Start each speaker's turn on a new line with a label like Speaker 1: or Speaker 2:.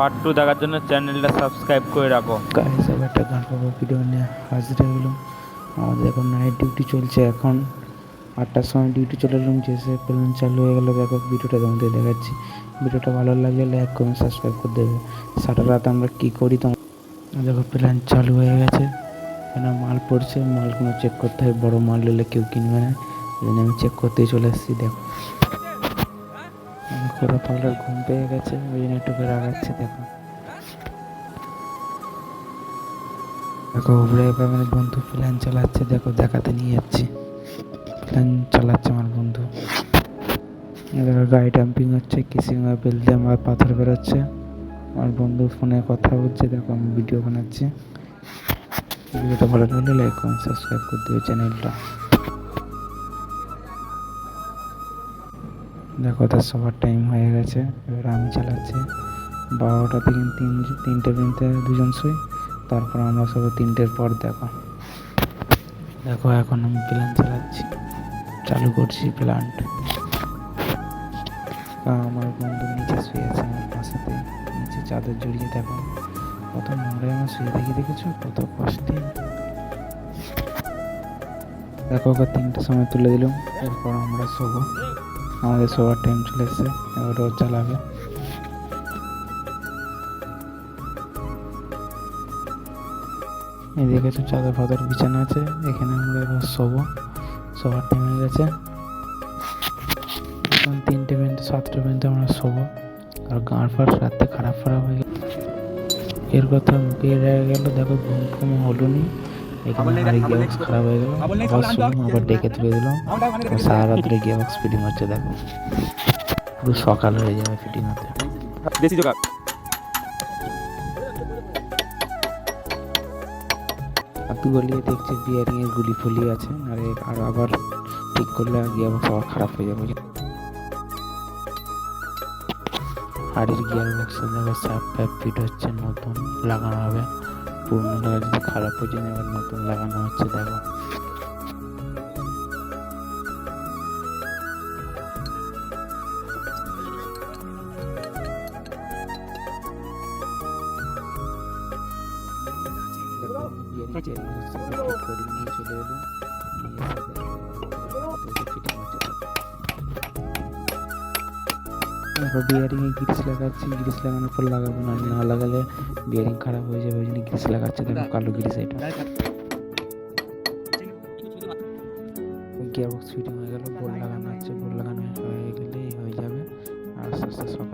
Speaker 1: Part two দেখার জন্য চ্যানেলটা সাবস্ক্রাইব করে রাখো।
Speaker 2: গাইস একটা গান পাবো ভিডিও নিয়ে হাজির গেলাম। আমাদের এখন নাইট ডিউটি চলছে এখন। আটটার সময় ডিউটি চলে এলাম যে সে প্ল্যান চালু হয়ে গেলো। দেখো ভিডিওটা তোমাদের দেখাচ্ছি। ভিডিওটা ভালো লাগলে লাইক কমেন্ট সাবস্ক্রাইব করে দেবে। সারা রাত আমরা কী করি তো দেখো প্ল্যান চালু হয়ে গেছে। এখানে মাল পড়ছে, মালগুলো চেক করতে হয়। বড় মাল নিলে কেউ কিনবে না। আমি চেক করতেই চলে এসেছি দেখো। পুরো পাগলার ঘুম পেয়ে গেছে, ওই জন্য একটু করে রাগাচ্ছে দেখো। দেখো উপরে এবার আমার বন্ধু প্ল্যান চালাচ্ছে, দেখো, দেখাতে নিয়ে যাচ্ছে। প্ল্যান চালাচ্ছে আমার বন্ধু। দেখো গাড়ি ডাম্পিং হচ্ছে কিসিং বেল দিয়ে আমার পাথর বেরোচ্ছে। আমার বন্ধু ফোনে কথা বলছে, দেখো, আমি ভিডিও বানাচ্ছি। ভিডিওটা ভালো লাগলে লাইক কমেন্ট সাবস্ক্রাইব করে দেবে চ্যানেলটা। দেখো, তার সবার টাইম হয়ে গেছে। এবার আমি চালাচ্ছি। বারোটা থেকে তিন, তিনটে পর্যন্ত দুজন শুই। তারপর আমরা সব তিনটের পর দেখো। দেখো, এখন আমি প্ল্যান চালাচ্ছি। চালু করছি প্ল্যান্ট আমার বন্ধু নিচে শুয়ে আছে আমার পাশেতে। নিচে চাদর জড়িয়ে দেখো। কত নোংরা আমার শুয়ে দেখে দেখেছ? কত কষ্টে। দেখো, ওকে তিনটের সময় তুলে দিলাম। এরপর আমরা শোবো। আমাদের সবার টাইম চলে এসছে, এবার ও চালাবে। এদিকে তো চাদর ফাদর বিছানা আছে, এখানে আমরা এবার শোবো। সবার টাইম হয়ে গেছে। এখন তিনটে পর্যন্ত, সাতটা পর্যন্ত আমরা শোবো। আর গাঁড় ফাড় রাত্রে খারাপ খারাপ হয়ে গেছে। এর কথা মুখে রয়ে গেল, দেখো ঘুম ঘুম হলো নি। এখানে আমার গিয়াবক্স খারাপ হয়ে গেল। আবার শুনলাম আবার ডেকে তুলে দিলাম। সারা রাত্রে গিয়াবক্স ফিটিং হচ্ছে দেখো। পুরো সকাল হয়ে যাবে ফিটিং হতে।
Speaker 1: দেশি জোগাড়।
Speaker 2: আপনি বলিয়ে দেখছে বিয়ারিং এর গুলি ফুলি আছে আর এর- আর আবার ঠিক করলে গিয়ারবক্স আবার খারাপ হয়ে যাবে। হাড়ির গিয়ার বক্সে দেখো ফ্যাপ ফিট হচ্ছে নতুন লাগানো হবে। পুরনো লাগা যদি খারাপ হয়ে যায় আবার নতুন লাগানো হচ্ছে দেখো। চলে এলো। তারপর বিয়ারিংয়ে গ্রিস লাগাচ্ছি গ্রিস লাগানোর পর লাগাবো না না লাগালে বিয়ারিং খারাপ হয়ে যাবে ওই জন্য গ্রিস লাগাচ্ছে দেখো কালো গ্রিস এটা। গিয়ারবক্স ফিটিং হয়ে গেল বোর্ড লাগানো আছে বোর্ড লাগানো হয়ে গেলে হয়ে যাবে আস্তে আস্তে সব